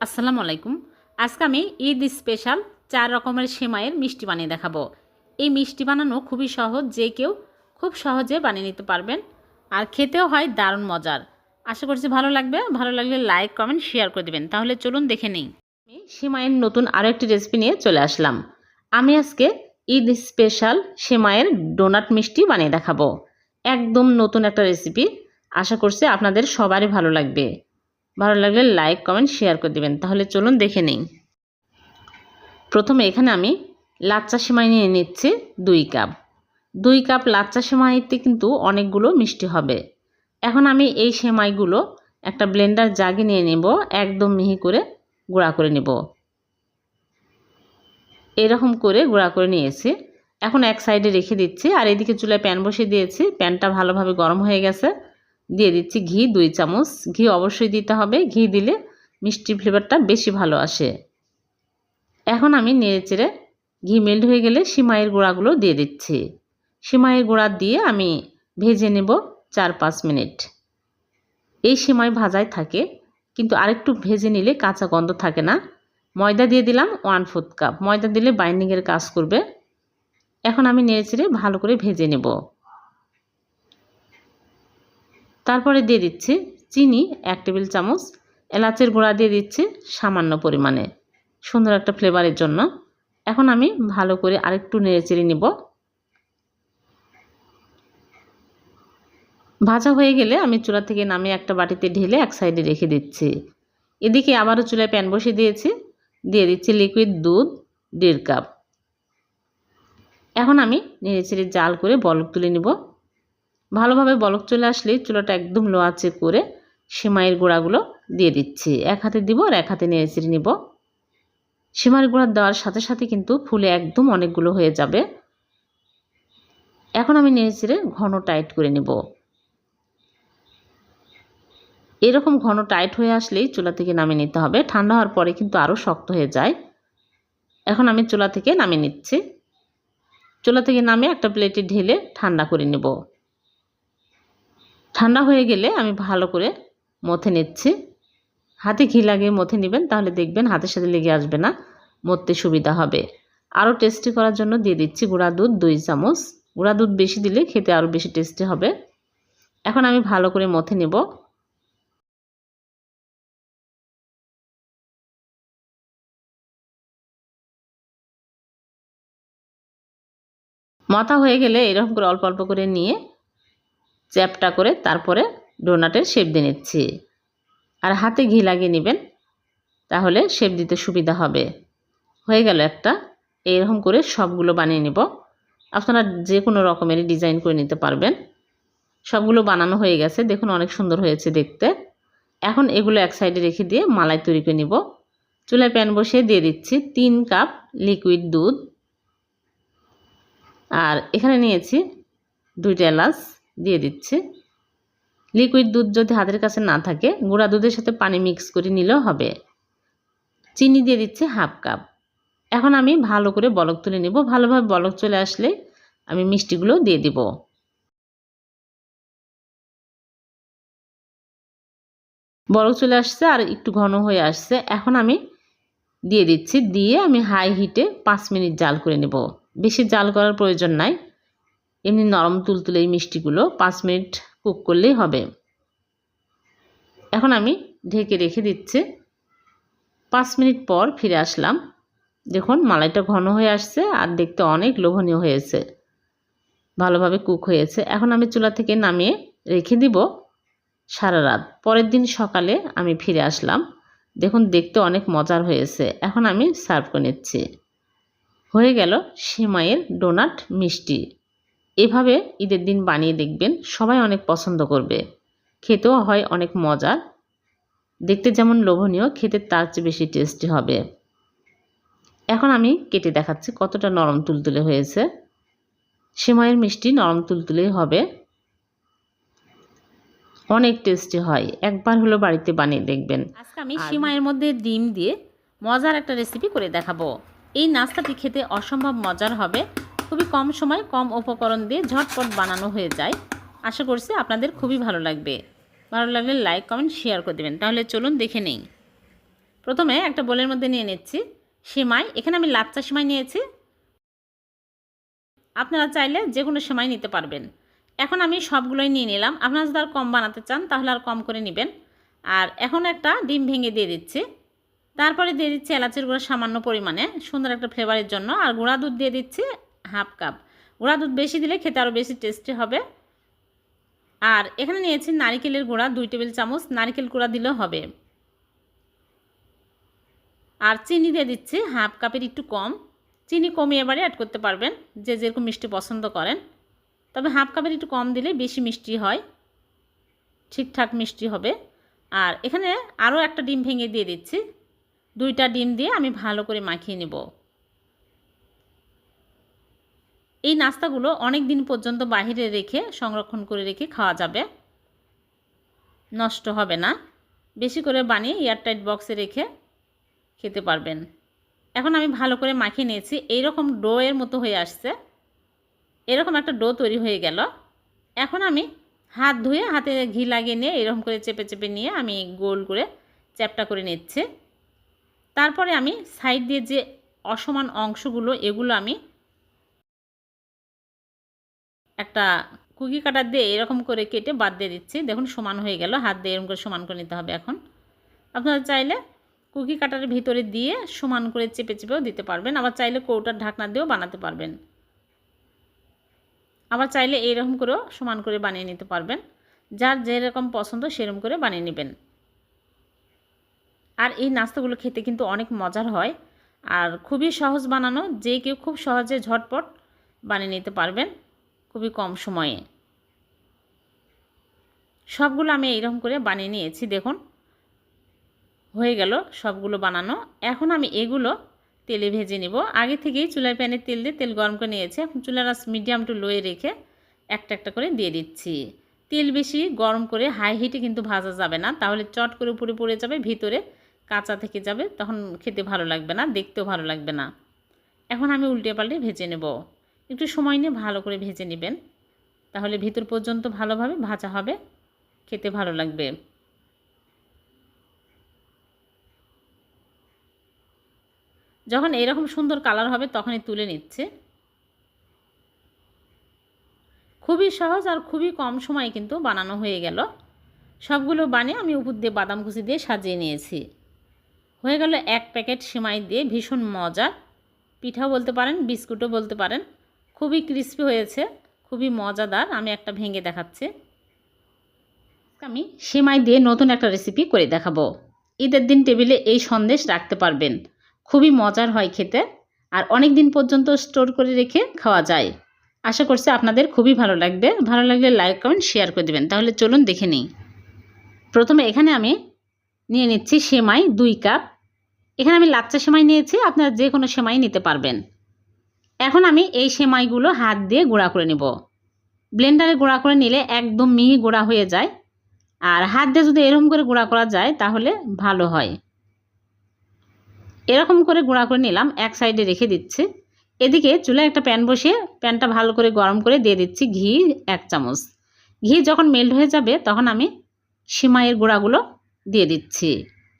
আসসালামু আলাইকুম। আজকে আমি ঈদ স্পেশাল চার রকমের সেমাইয়ের মিষ্টি বানিয়ে দেখাবো। এই মিষ্টি বানানো খুবই সহজ, যে কেউ খুব সহজে বানিয়ে নিতে পারবেন। আর খেতেও হয় দারুণ মজার। আশা করছি ভালো লাগবে। ভালো লাগলে লাইক, কমেন্ট, শেয়ার করে দেবেন। তাহলে চলুন দেখে নিই। আমি সেমাইয়ের নতুন আরও একটি রেসিপি নিয়ে চলে আসলাম। আমি আজকে ঈদ স্পেশাল সেমাইয়ের ডোনাট মিষ্টি বানিয়ে দেখাবো। একদম নতুন একটা রেসিপি। আশা করছি আপনাদের সবারই ভালো লাগবে। ভালো লাগলে লাইক কমেন্ট শেয়ার করে দেবেন। তাহলে চলুন দেখে নিই। প্রথমে এখানে আমি লাচ্চা সেমাই নিয়ে নিচ্ছি দুই কাপ। দুই কাপ লাচ্চা সেমাইতে কিন্তু অনেকগুলো মিষ্টি হবে। এখন আমি এই সেমাইগুলো একটা ব্লেন্ডার জাগে নিয়ে নেব, একদম মিহি করে গুঁড়া করে নেব। এরকম করে গুঁড়া করে নিয়েছি। এখন এক সাইডে রেখে দিচ্ছি, আর এদিকে চুলায় প্যান বসিয়ে দিয়েছি। প্যানটা ভালোভাবে গরম হয়ে গেছে। দিয়ে দিচ্ছি ঘি দুই চামচ। ঘি অবশ্যই দিতে হবে। ঘি দিলে মিষ্টি ফ্লেভারটা বেশি ভালো আসে। এখন আমি নেড়ে চেড়ে ঘি মেল্ট হয়ে গেলে সিমাইয়ের গুঁড়াগুলো দিয়ে দিচ্ছি। সিমাইয়ের গুঁড়া দিয়ে আমি ভেজে নেব চার পাঁচ মিনিট। এই সিমাই ভাজাই থাকে, কিন্তু আরেকটু ভেজে নিলে কাঁচা গন্ধ থাকে না। ময়দা দিয়ে দিলাম ওয়ান ফোর্থ কাপ। ময়দা দিলে বাইন্ডিংয়ের কাজ করবে। এখন আমি নেড়ে চেড়ে ভালো করে ভেজে নেব। তারপরে দিয়ে দিচ্ছি চিনি এক টেবিল চামচ, এলাচের গুঁড়া দিয়ে দিচ্ছি সামান্য পরিমাণে। সুন্দর একটা ফ্লেভারের জন্য। এখন আমি ভালো করে আরেকটু নেড়ে চেড়ে নেব। ভাজা হয়ে গেলে আমি চুলা থেকে নামিয়ে একটা বাটিতে ঢেলে এক সাইডে রেখে দিচ্ছি। এদিকে আবারও চুলায় প্যান বসিয়ে দিয়েছি। দিয়ে দিচ্ছি লিকুইড দুধ, দেড় কাপ এখন আমি নেড়ে চেড়ে জাল করে বলক তুলে নিব। ভালোভাবে বলক চলে আসলে চুলাটা একদম লো করে সেমাইয়ের গুঁড়াগুলো দিয়ে দিচ্ছি। এক হাতে দিব আর এক হাতে নিয়ে চেড়ে নিব। সেমাইয়ের গুঁড়া দেওয়ার সাথে সাথে কিন্তু ফুলে একদম অনেকগুলো হয়ে যাবে। এখন আমি নিয়ে চেড়ে ঘন টাইট করে নেব। এরকম ঘন টাইট হয়ে আসলেই চুলা থেকে নামিয়ে নিতে হবে। ঠান্ডা হওয়ার পরে কিন্তু আরও শক্ত হয়ে যায়। এখন আমি চুলা থেকে নামিয়ে নিচ্ছি। চুলা থেকে নামিয়ে একটা প্লেটে ঢেলে ঠান্ডা করে নেব। ঠান্ডা হয়ে গেলে আমি ভালো করে মথে নিচ্ছি। হাতে ঘি লাগিয়ে মথে নেবেন, তাহলে দেখবেন হাতের সাথে লেগে আসবে না মরতে সুবিধা হবে। আরও টেস্টি করার জন্য দিয়ে দিচ্ছি গুঁড়া দুধ, দুই চামচ। গুঁড়া দুধ বেশি দিলে খেতে আরও বেশি টেস্টি হবে। এখন আমি ভালো করে মথে নেব। মাথা হয়ে গেলে এরকম করে অল্প অল্প করে নিয়ে চ্যাপটা করে তারপরে ডোনাটের শেপ দিয়ে নিচ্ছি। আর হাতে ঘি লাগিয়ে নেবেন, তাহলে শেপ দিতে সুবিধা হবে। হয়ে গেল একটা এইরকম করে সবগুলো বানিয়ে নেব। আপনারা যে কোনো রকমেরই ডিজাইন করে নিতে পারবেন। সবগুলো বানানো হয়ে গেছে, দেখুন অনেক সুন্দর হয়েছে দেখতে। এখন এগুলো এক সাইডে রেখে দিয়ে মালাই তৈরি করে নিব। চুলায় প্যান বসিয়ে দিয়ে দিচ্ছি তিন কাপ লিকুইড দুধ। আর এখানে নিয়েছি দুইটা এলাচ। দিয়ে দিচ্ছি। লিকুইড দুধ যদি হাতের কাছে না থাকে, গুঁড়া দুধের সাথে পানি মিক্স করে নিলেও হবে। চিনি দিয়ে দিচ্ছি হাফ কাপ। এখন আমি ভালো করে বলক তুলে নেব। ভালোভাবে বলক চলে আসলে আমি মিষ্টিগুলো দিয়ে দিব। বলক চলে আসছে আর একটু ঘন হয়ে আসছে। এখন আমি দিয়ে দিচ্ছি। দিয়ে আমি হাই হিটে পাঁচ মিনিট জাল করে নেব। বেশি জাল করার প্রয়োজন নাই। এমনি নরম তুলতুলে এই মিষ্টিগুলো পাঁচ মিনিট কুক করলেই হবে। এখন আমি ঢেকে রেখে দিচ্ছি। পাঁচ মিনিট পর ফিরে আসলাম। দেখুন, মালাইটা ঘন হয়ে আসছে আর দেখতে অনেক লোভনীয় হয়েছে। ভালোভাবে কুক হয়েছে। এখন আমি চুলা থেকে নামিয়ে রেখে দিব সারা রাত। পরের দিন সকালে আমি ফিরে আসলাম। দেখুন, দেখতে অনেক মজার হয়েছে। এখন আমি সার্ভ করে নিচ্ছি। হয়ে গেল সেমাইয়ের ডোনাট মিষ্টি। এভাবে ঈদের দিন বানিয়ে দেখবেন সবাই অনেক পছন্দ করবে। খেতেও হয় অনেক মজার দেখতে যেমন লোভনীয় খেতে তার চেয়ে বেশি টেস্টি হবে। এখন আমি কেটে দেখাচ্ছি কতটা নরম তুলতুলে হয়েছে। সেমাইয়ের মিষ্টি নরম তুলতুলেই হবে। অনেক টেস্টি হয়। একবার হলো বাড়িতে বানিয়ে দেখবেন। আজকে আমি সিমাইয়ের মধ্যে ডিম দিয়ে মজার একটা রেসিপি করে দেখাবো। এই নাস্তাটি খেতে অসম্ভব মজার হবে। খুবই কম সময়, কম উপকরণ দিয়ে ঝটপট বানানো হয়ে যায়। আশা করছি আপনাদের খুবই ভালো লাগবে। ভালো লাগলে লাইক, কমেন্ট, শেয়ার করে দেবেন। তাহলে চলুন দেখে নেই। প্রথমে একটা বোলের মধ্যে নিয়ে নিচ্ছি। সেমাই, এখানে আমি লাচ্চা সেমাই নিয়েছি। আপনারা চাইলে যে কোনো সেমাই নিতে পারবেন। এখন আমি সবগুলোই নিয়ে নিলাম। আপনারা যদি আর কম বানাতে চান, তাহলে আর কম করে নেবেন। আর এখন একটা ডিম ভেঙে দিয়ে দিচ্ছি। তারপরে দিয়ে দিচ্ছি এলাচের গুঁড়া সামান্য পরিমাণে, সুন্দর একটা ফ্লেভারের জন্য। আর গুঁড়া দুধ দিয়ে দিচ্ছি হাফ কাপ। গুঁড়া দুধ বেশি দিলে খেতে আরও বেশি টেস্টি হবে। আর এখানে নিয়েছি নারিকেলের গুঁড়া, দুই টেবিল চামচ নারিকেল গুঁড়া দিলেও হবে। আর চিনি দিয়ে দিচ্ছি, হাফ কাপের একটু কম। চিনি কমিয়ে এবারে অ্যাড করতে পারবেন, যে যেরকম মিষ্টি পছন্দ করেন। তবে হাফ কাপের একটু কম দিলে বেশি মিষ্টি হয়, ঠিকঠাক মিষ্টি হবে। আর এখানে আরও একটা ডিম ভেঙে দিয়ে দিচ্ছি। দুইটা ডিম দিয়ে আমি ভালো করে মাখিয়ে নেব। এই নাস্তাগুলো অনেক দিন পর্যন্ত বাহিরে রেখে, সংরক্ষণ করে রেখে খাওয়া যাবে। নষ্ট হবে না। বেশি করে বানিয়ে এয়ারটাইট বক্সে রেখে খেতে পারবেন। এখন আমি ভালো করে মাখিয়ে নিয়েছি। এইরকম ডো এর মতো হয়ে আসছে। এরকম একটা ডো তৈরি হয়ে গেল। এখন আমি হাত ধুয়ে হাতে ঘি লাগিয়ে নিয়ে এরকম করে চেপে চেপে নিয়ে আমি গোল করে চ্যাপটা করে নিচ্ছে। তারপরে আমি সাইড দিয়ে যে অসমান অংশগুলো, এগুলো আমি একটা কুকি কাটার দিয়ে এরকম করে কেটে বাদ দিয়ে দিচ্ছি। দেখুন, সমান হয়ে গেল। হাত দিয়ে এরকম করে সমান করে নিতে হবে এখন। আপনারা চাইলে কুকি কাটারের ভিতরে দিয়ে সমান করে চেপে চেপেও দিতে পারবেন। আবার চাইলে কৌটার ঢাকনা দিয়েও বানাতে পারবেন। আবার চাইলে এইরকম করেও সমান করে বানিয়ে নিতে পারবেন। যার যেরকম পছন্দ সেরকম করে বানিয়ে নেবেন। আর এই নাস্তাগুলো খেতে কিন্তু অনেক মজার হয়। আর খুবই সহজ বানানো। যে কেউ খুব সহজে ঝটপট বানিয়ে নিতে পারবেন। খুবই কম সময়ে। সবগুলো আমি এইরকম করে বানিয়ে নিয়েছি, দেখুন। হয়ে গেল সবগুলো বানানো। এখন আমি এগুলো তেলে ভেজে নেব। আগে থেকেই চুলার প্যানে তেল দিয়ে তেল গরম করে নিয়েছি। এখন চুলার আঁচ মিডিয়াম টু লোয়ে রেখে একটা একটা করে দিয়ে দিচ্ছি। তেল বেশি গরম করে হাই হিটে কিন্তু ভাজা যাবে না। তাহলে চট করে উপরে পড়ে যাবে, ভিতরে কাঁচা থেকে যাবে। তখন খেতে ভালো লাগবে না, দেখতেও ভালো লাগবে না। এখন আমি উল্টে পাল্টে ভেজে নেব। একটু সময় নিয়ে ভালো করে ভেজে নেবেন। তাহলে ভিতর পর্যন্ত ভালোভাবে ভাজা হবে। খেতে ভালো লাগবে। যখন এরকম সুন্দর কালার হবে তখনই তুলে নিচ্ছে। খুবই সহজ আর খুবই কম সময়ে কিন্তু বানানো হয়ে গেল। সবগুলো বানিয়ে আমি উপর দিয়ে বাদাম কুচি দিয়ে সাজিয়ে নিয়েছি। হয়ে গেল এক প্যাকেট সেমাই দিয়ে ভীষণ মজার পিঠাও বলতে পারেন, বিস্কুটও বলতে পারেন। খুবই ক্রিস্পি হয়েছে, খুবই মজাদার। আমি একটা ভেঙে দেখাচ্ছি। আমি সেমাই দিয়ে নতুন একটা রেসিপি করে দেখাবো। ঈদের দিন টেবিলে এই সন্দেশ রাখতে পারবেন। খুবই মজার হয় খেতে আর অনেক দিন পর্যন্ত স্টোর করে রেখে খাওয়া যায়। আশা করছি আপনাদের খুবই ভালো লাগবে। ভালো লাগলে লাইক কমেন্ট শেয়ার করে দেবেন। তাহলে চলুন দেখে নিই। প্রথমে এখানে আমি নিয়ে নিচ্ছি সেমাই দুই কাপ এখানে আমি লাচ্চা সেমাই নিয়েছি। আপনারা যে কোনো সেমাই নিতে পারবেন। এখন আমি এই সেমাইগুলো হাত দিয়ে গুঁড়া করে নেব। ব্লেন্ডারে গুঁড়া করে নিলে একদম মিহি গুঁড়া হয়ে যায়। আর হাত দিয়ে যদি এরকম করে গুঁড়া করা যায়, তাহলে ভালো হয়। এরকম করে গুঁড়া করে নিলাম, এক সাইডে রেখে দিচ্ছি। এদিকে চুলায় একটা প্যান বসিয়ে প্যানটা ভালো করে গরম করে দিয়ে দিচ্ছি ঘি এক চামচ। ঘি যখন মেল্ট হয়ে যাবে, তখন আমি সিমাইয়ের গুঁড়াগুলো দিয়ে দিচ্ছি।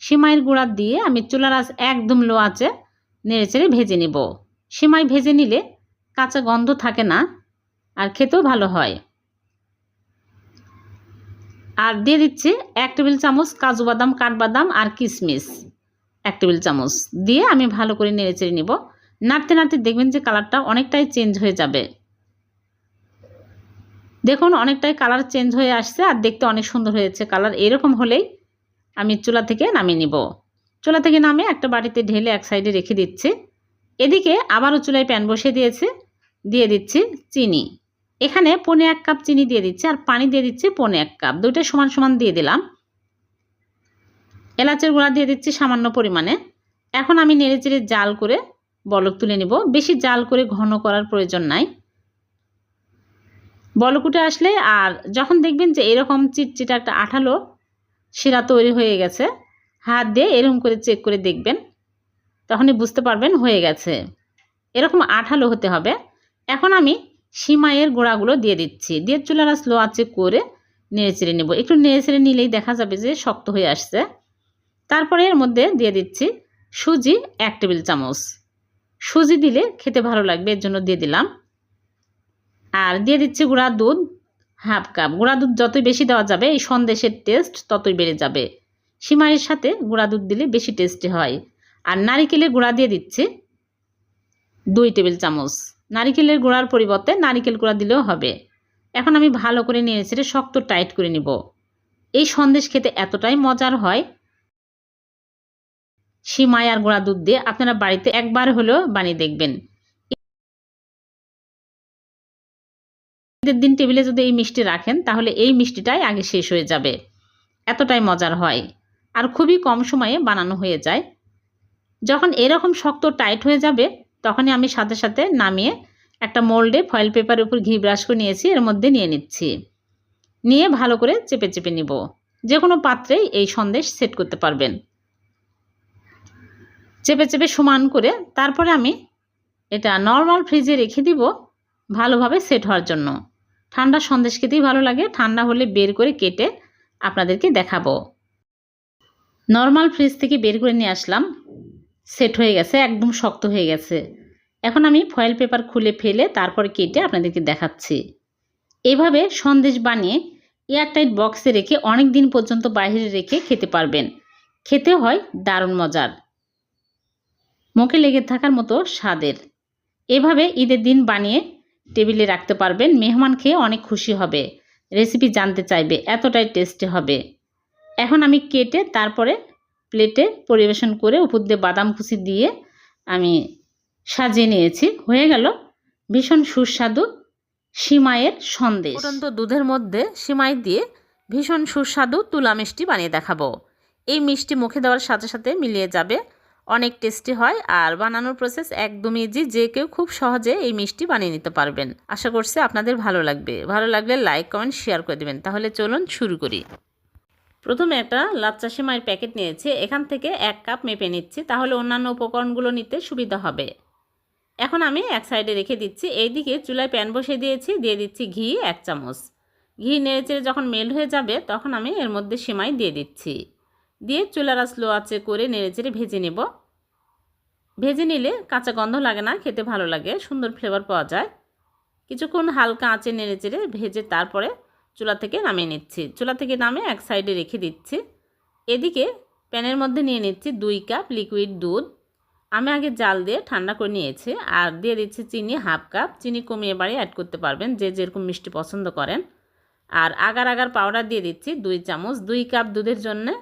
সিমাইয়ের গুঁড়া দিয়ে আমি চুলার আঁচ একদম লো আঁচে নেড়ে চেড়ে ভেজে নেব। সিমাই ভেজে নিলে কাঁচা গন্ধ থাকে না, আর খেতেও ভালো হয়। আর দিয়ে দিচ্ছি এক টেবিল চামচ কাজু বাদাম, কাঠবাদাম আর কিশমিশ এক টেবিল চামচ দিয়ে আমি ভালো করে নেড়ে চেড়ে নেব। নাড়তে নাড়তে দেখবেন যে কালারটা অনেকটাই চেঞ্জ হয়ে যাবে। দেখুন, অনেকটাই কালার চেঞ্জ হয়ে আসছে আর দেখতে অনেক সুন্দর হয়েছে। কালার এরকম হলেই আমি চুলা থেকে নামিয়ে নিব। চুলা থেকে নামিয়ে একটা বাটিতে ঢেলে এক সাইডে রেখে দিচ্ছি। এদিকে আবারও চুলায় প্যান বসিয়ে দিয়েছে, দিয়ে দিচ্ছি চিনি। এখানে পনে এক কাপ চিনি দিয়ে দিচ্ছি আর পানি দিয়ে দিচ্ছি পনে এক কাপ। দুইটা সমান সমান দিয়ে দিলাম। এলাচের গুঁড়া দিয়ে দিচ্ছি সামান্য পরিমাণে। এখন আমি নেড়ে চেড়ে জাল করে বলক তুলে নিব। বেশি জাল করে ঘন করার প্রয়োজন নাই। বলক উঠে আসলে আর যখন দেখবেন যে এরকম চিটচিটা একটা আঠালো শিরা তৈরি হয়ে গেছে, হাত দিয়ে এরকম করে চেক করে দেখবেন। তখনই বুঝতে পারবেন, হয়ে গেছে। এরকম আঠালো হতে হবে। এখন আমি সিমাইয়ের গোড়াগুলো দিয়ে দিচ্ছি। দিয়ে চুলারা স্লো আছে করে নেড়ে চেড়ে নেব। একটু নেড়ে চেড়ে নিলেই দেখা যাবে যে শক্ত হয়ে আসছে। তারপরে এর মধ্যে দিয়ে দিচ্ছি সুজি এক টেবিল চামচ। সুজি দিলে খেতে ভালো লাগবে, এর জন্য দিয়ে দিলাম। আর দিয়ে দিচ্ছি গুঁড়া দুধ, হাফ কাপ। গুঁড়া দুধ যতই বেশি দেওয়া যাবে, এই সন্দেশের টেস্ট ততই বেড়ে যাবে। সিমাইয়ের সাথে গুঁড়া দুধ দিলে বেশি টেস্টি হয়। আর নারিকেলের গুঁড়া দিয়ে দিচ্ছি দুই টেবিল চামচ। নারিকেলের গুঁড়ার পরিবর্তে নারিকেল গুঁড়া দিলেও হবে। এখন আমি ভালো করে নিয়ে ছেড়ে শক্ত টাইট করে নিব। এই সন্দেশ খেতে এতটাই মজার হয়। সিমাই আর গুঁড়া দুধ দিয়ে আপনারা বাড়িতে একবার হলেও বানিয়ে দেখবেন। দিন টেবিলে যদি এই মিষ্টি রাখেন, তাহলে এই মিষ্টিটাই আগে শেষ হয়ে যাবে। এতটাই মজার হয়। আর খুবই কম সময়ে বানানো হয়ে যায়। যখন এরকম শক্ত টাইট হয়ে যাবে, তখনই আমি সাথে সাথে নামিয়ে একটা মোল্ডে ফয়েল পেপারের উপর ঘি ব্রাশ করে নিয়েছি, এর মধ্যে নিয়ে নিচ্ছি। নিয়ে ভালো করে চেপে চেপে নিব। যে কোনো পাত্রেই এই সন্দেশ সেট করতে পারবেন। চেপে চেপে সমান করে তারপরে আমি এটা নর্মাল ফ্রিজে রেখে দিব ভালোভাবে সেট হওয়ার জন্য। ঠান্ডা সন্দেশ খেতেই ভালো লাগে, ঠান্ডা হলে বের করে কেটে আপনাদেরকে দেখাবো। নর্মাল ফ্রিজ থেকে বের করে নিয়ে আসলাম। সেট হয়ে গেছে, একদম শক্ত হয়ে গেছে। এখন আমি ফয়েল পেপার খুলে ফেলে তারপরে কেটে আপনাদেরকে দেখাচ্ছি। এভাবে সন্দেশ বানিয়ে এয়ারটাইট বক্সে রেখে অনেক দিন পর্যন্ত বাইরে রেখে খেতে পারবেন। খেতে হয় দারুণ মজার। মুখে লেগে থাকার মতো স্বাদের। এভাবে ঈদের দিন বানিয়ে টেবিলে রাখতে পারবেন, মেহমান খেয়ে অনেক খুশি হবে। রেসিপি জানতে চাইবে, এতটাই টেস্টি হবে। এখন আমি কেটে তারপরে প্লেটে পরিবেশন করে উপর দিয়ে বাদাম কুচি দিয়ে আমি সাজিয়ে নিয়েছি। হয়ে গেল ভীষণ সুস্বাদু সিমাইয়ের সন্দেশ। ফুটন্ত দুধের মধ্যে সিমাই দিয়ে ভীষণ সুস্বাদু তুলা মিষ্টি বানিয়ে দেখাবো। এই মিষ্টি মুখে দেওয়ার সাথে সাথে মিলিয়ে যাবে, অনেক টেস্টি হয় আর বানানোর প্রসেস একদমই ইজি যে কেউ খুব সহজে এই মিষ্টি বানিয়ে নিতে পারবেন। আশা করছি আপনাদের ভালো লাগবে। ভালো লাগলে লাইক কমেন্ট শেয়ার করে দেবেন। তাহলে চলুন শুরু করি। প্রথমে একটা লাচ্চা সেমাইয়ের প্যাকেট নিয়েছি, এখান থেকে এক কাপ মেপে নিচ্ছি, তাহলে অন্যান্য উপকরণগুলো নিতে সুবিধা হবে। এখন আমি এক সাইডে রেখে দিচ্ছি, এইদিকে চুলায় প্যান বসিয়ে দিয়েছি, দিয়ে দিচ্ছি ঘি, এক চামচ। ঘি নেড়েচেড়ে যখন মেল্ট হয়ে যাবে, তখন আমি এর মধ্যে সেমাই দিয়ে দিচ্ছি। দিয়ে চুলারা স্লো আঁচে করে নেড়েচেড়ে ভেজে নেব। ভেজে নিলে কাঁচা গন্ধ লাগে না, খেতে ভালো লাগে, সুন্দর ফ্লেভার পাওয়া যায়। কিছুক্ষণ হালকা আঁচে নেড়েচেড়ে ভেজে তারপরে চুলা থেকে নামিয়ে নিচ্ছি। চুলা থেকে নামে এক সাইডে রেখে দিচ্ছি। এদিকে প্যানের মধ্যে নিয়ে নিচ্ছি দুই কাপ লিকুইড দুধ। আমি আগে জাল দিয়ে ঠান্ডা করে নিয়েছি আর দিয়ে দিচ্ছি চিনি হাফ কাপ। চিনি কমিয়ে বাড়ি অ্যাড করতে পারবেন যে যেরকম মিষ্টি পছন্দ করেন। আর আগার আগার পাউডার দিয়ে দিচ্ছি দুই চামচ। দুই কাপ দুধের জন্যে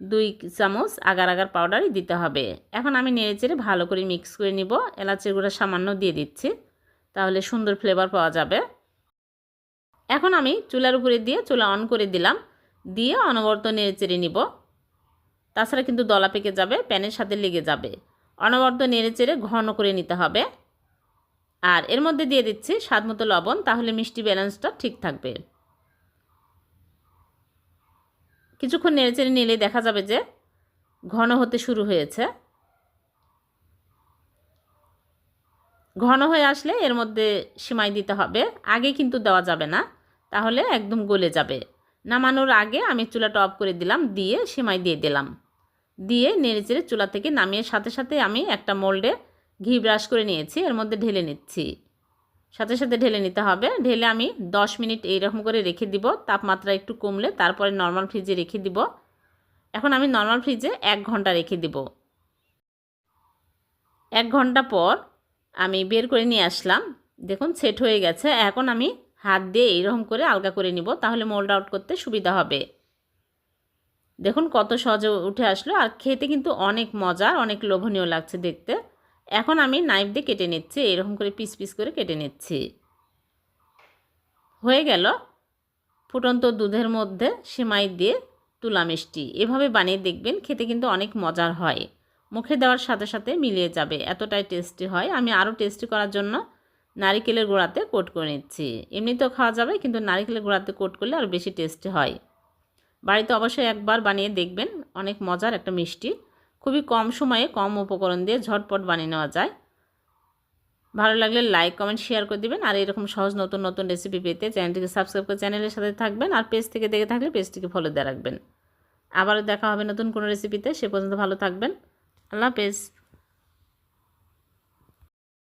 দুই চামচ আগার আগার পাউডারই দিতে হবে। এখন আমি নেড়ে চেড়ে ভালো করে মিক্স করে নিব। এলাচের গুঁড়া সামান্য দিয়ে দিচ্ছি। তাহলে সুন্দর ফ্লেভার পাওয়া যাবে। এখন আমি চুলার উপরে দিয়ে চুলা অন করে দিলাম। দিয়ে অনবরত নেড়ে চেড়ে নিব। তাছাড়া কিন্তু দলা পেকে যাবে, প্যানের সাথে লেগে যাবে। অনবরত নেড়ে চেড়ে ঘন করে নিতে হবে। আর এর মধ্যে দিয়ে দিচ্ছি স্বাদ মতো লবণ, তাহলে মিষ্টি ব্যালেন্সটা ঠিক থাকবে। কিছুক্ষণ নেড়েচেড়ে নিলে দেখা যাবে যে ঘন হতে শুরু হয়েছে। ঘন হয়ে আসলে এর মধ্যে সিমাই দিতে হবে। আগে কিন্তু দেওয়া যাবে না। তাহলে একদম গলে যাবে। নামানোর আগে আমি চুলাটা অফ করে দিলাম, দিয়ে সিমাই দিয়ে দিলাম। দিয়ে নেড়েচেড়ে চুলা থেকে নামিয়ে সাথে সাথে আমি একটা মোল্ডে ঘি ব্রাশ করে নিয়েছি, এর মধ্যে ঢেলে নিচ্ছি। সাথে সাথে ঢেলে নিতে হবে। ঢেলে আমি 10 মিনিট এইরকম করে রেখে দিব। তাপমাত্রা একটু কমলে তারপরে নর্মাল ফ্রিজে রেখে দিব। এখন আমি নর্মাল ফ্রিজে এক ঘণ্টা রেখে দিব। এক ঘণ্টা পর আমি বের করে নিয়ে আসলাম। দেখুন সেট হয়ে গেছে। এখন আমি হাত দিয়ে এইরকম করে আলগা করে নিব, তাহলে মোল্ড আউট করতে সুবিধা হবে। দেখুন, কত সহজে উঠে আসলো। আর খেতে কিন্তু অনেক মজার, অনেক লোভনীয় লাগছে দেখতে। এখন আমি নাইফ দিয়ে কেটে নিচ্ছি এরকম করে পিস পিস করে কেটে নিচ্ছি। হয়ে গেল ফুটন্ত দুধের মধ্যে সেমাই দিয়ে তুলা মিষ্টি। এভাবে বানিয়ে দেখবেন, খেতে কিন্তু অনেক মজার হয়। মুখে দেওয়ার সাথে সাথে মিলিয়ে যাবে। এতটাই টেস্টি হয়। আমি আরও টেস্টি করার জন্য নারিকেলের গোড়াতে কোট করে নিচ্ছি। এমনিতেও খাওয়া যাবে, কিন্তু নারিকেলের গোড়াতে কোট করলে আরও বেশি টেস্টি হয়। বাড়িতে অবশ্যই একবার বানিয়ে দেখবেন। অনেক মজার একটা মিষ্টি। খুবই কম সময়ে কম উপকরণ দিয়ে ঝটপট বানিয়ে নেওয়া যায়। ভালো লাগলে লাইক কমেন্ট শেয়ার করে দেবেন। আর এরকম সহজ নতুন নতুন রেসিপি পেতে চ্যানেলটিকে সাবস্ক্রাইব করে চ্যানেলের সাথে থাকবেন। আর পেজ থেকে দেখে থাকলে পেজটিকে ফলো দিয়ে রাখবেন। আবারও দেখা হবে নতুন কোনো রেসিপিতে সে পর্যন্ত ভালো থাকবেন। আল্লাহ হাফেজ।